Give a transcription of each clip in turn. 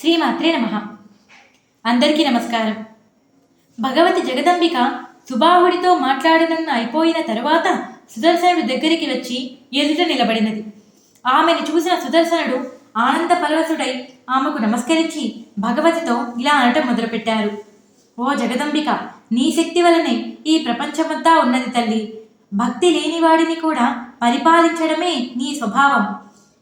శ్రీమాత్రే నమ. అందరికీ నమస్కారం. భగవతి జగదంబిక సుబాహుడితో మాట్లాడనన్న అయిపోయిన తరువాత సుదర్శనుడు దగ్గరికి వచ్చి ఎదుట నిలబడినది. ఆమెను చూసిన సుదర్శనుడు ఆనంద పరవశుడై ఆమెకు నమస్కరించి భగవతితో ఇలా అనటం మొదలుపెట్టారు. ఓ జగదంబిక నీ శక్తి వలనే ఈ ప్రపంచమంతా ఉన్నది తల్లి. భక్తి లేనివాడిని కూడా పరిపాలించడమే నీ స్వభావం.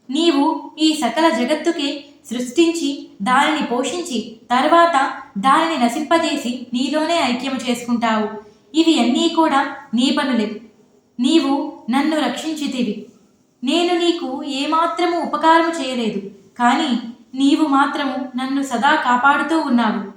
నీవు ఈ సకల జగత్తుకి సృష్టించి దానిని పోషించి తర్వాత దానిని నశింపజేసి నీలోనే ఐక్యము చేసుకుంటావు. ఇవి అన్నీ కూడా నీ పనులే. నీవు నన్ను రక్షించితివి. నేను నీకు ఏమాత్రము ఉపకారము చేయలేదు. కానీ నీవు మాత్రము నన్ను సదా కాపాడుతూ ఉన్నావు.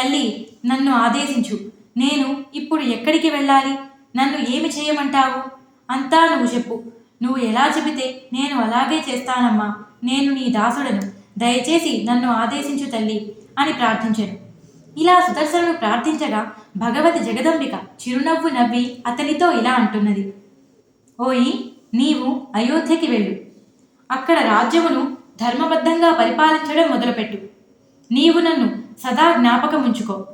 తల్లి నన్ను ఆదేశించు. నేను ఇప్పుడు ఎక్కడికి వెళ్ళాలి? నన్ను ఏమి చేయమంటావు? అంతా నువ్వు చెప్పు. నువ్వు ఎలా చెబితే నేను అలాగే చేస్తానమ్మా. నేను నీ దాసుడను. దయచేసి నన్ను ఆదేశించు తల్లి అని ప్రార్థించాడు. ఇలా సుదర్శనుడు ప్రార్థించగా భగవతి జగదంబిక చిరునవ్వు నవ్వి అతనితో ఇలా అంటున్నది. ఓయి నీవు అయోధ్యకి వెళ్ళు. అక్కడ రాజ్యమును ధర్మబద్ధంగా పరిపాలించడం మొదలుపెట్టు. నీవు నన్ను సదా జ్ఞాపకం ఉంచుకో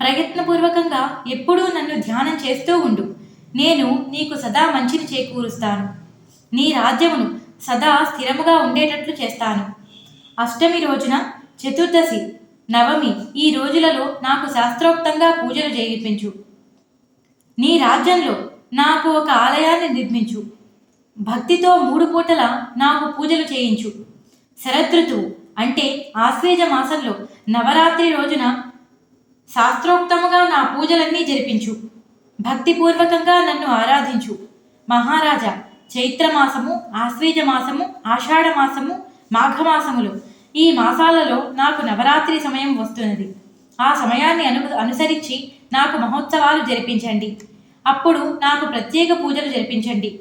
ప్రయత్నపూర్వకంగా ఎప్పుడూ నన్ను ధ్యానం చేస్తూ ఉండు. నేను నీకు సదా మంచిని చేకూరుస్తాను. నీ రాజ్యమును సదా స్థిరముగా ఉండేటట్లు చేస్తాను. అష్టమి రోజున చతుర్దశి నవమి ఈ రోజులలో నాకు శాస్త్రోక్తంగా పూజలు చేయించు. నీ రాజ్యంలో నాకు ఒక ఆలయాన్ని నిర్మించు. భక్తితో మూడు పూటల నాకు పూజలు చేయించు. శరదృతువు అంటే ఆశ్వేజ మాసంలో నవరాత్రి రోజున శాస్త్రోక్తముగా నా పూజలన్నీ జరిపించు. భక్తిపూర్వకంగా నన్ను ఆరాధించు. మహారాజా చైత్రమాసము ఆశ్వేజ మాసము ఆషాఢ మాసము మాఘమాసములు. ఈ మాసాలలో నాకు నవరాత్రి సమయం వస్తున్నది. ఆ సమయాన్ని అను అనుసరించి నాకు మహోత్సవాలు జరిపించండి. అప్పుడు నాకు ప్రత్యేక పూజలు జరిపించండి.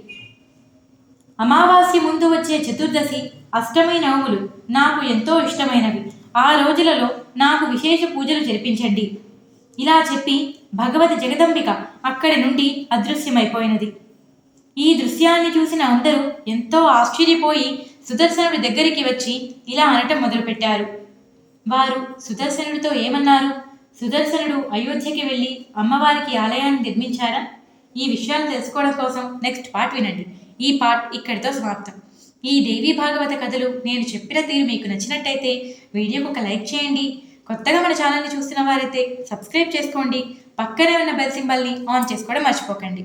అమావాస్య ముందు వచ్చే చతుర్దశి అష్టమి నవములు నాకు ఎంతో ఇష్టమైనవి. ఆ రోజులలో నాకు విశేష పూజలు జరిపించండి. ఇలా చెప్పి భగవతి జగదంబిక అక్కడి నుండి అదృశ్యమైపోయినది. ఈ దృశ్యాన్ని చూసిన అందరూ ఎంతో ఆశ్చర్యపోయి సుదర్శనుడి దగ్గరికి వచ్చి ఇలా అనటం మొదలుపెట్టారు. వారు సుదర్శనుడితో ఏమన్నారు? సుదర్శనుడు అయోధ్యకి వెళ్ళి అమ్మవారికి ఆలయాన్ని నిర్మించారా? ఈ విషయాలు తెలుసుకోవడం కోసం నెక్స్ట్ పార్ట్ వినండి. ఈ పార్ట్ ఇక్కడితో సమాప్తం. ఈ దేవీ భాగవత కథలు నేను చెప్పిన తీరు మీకు నచ్చినట్టయితే వీడియోకి ఒక లైక్ చేయండి. కొత్తగా మన ఛానల్ని చూస్తున్న వారైతే సబ్స్క్రైబ్ చేసుకోండి. పక్కనే ఉన్న బెల్ సింబల్ని ఆన్ చేసుకోవడం మర్చిపోకండి.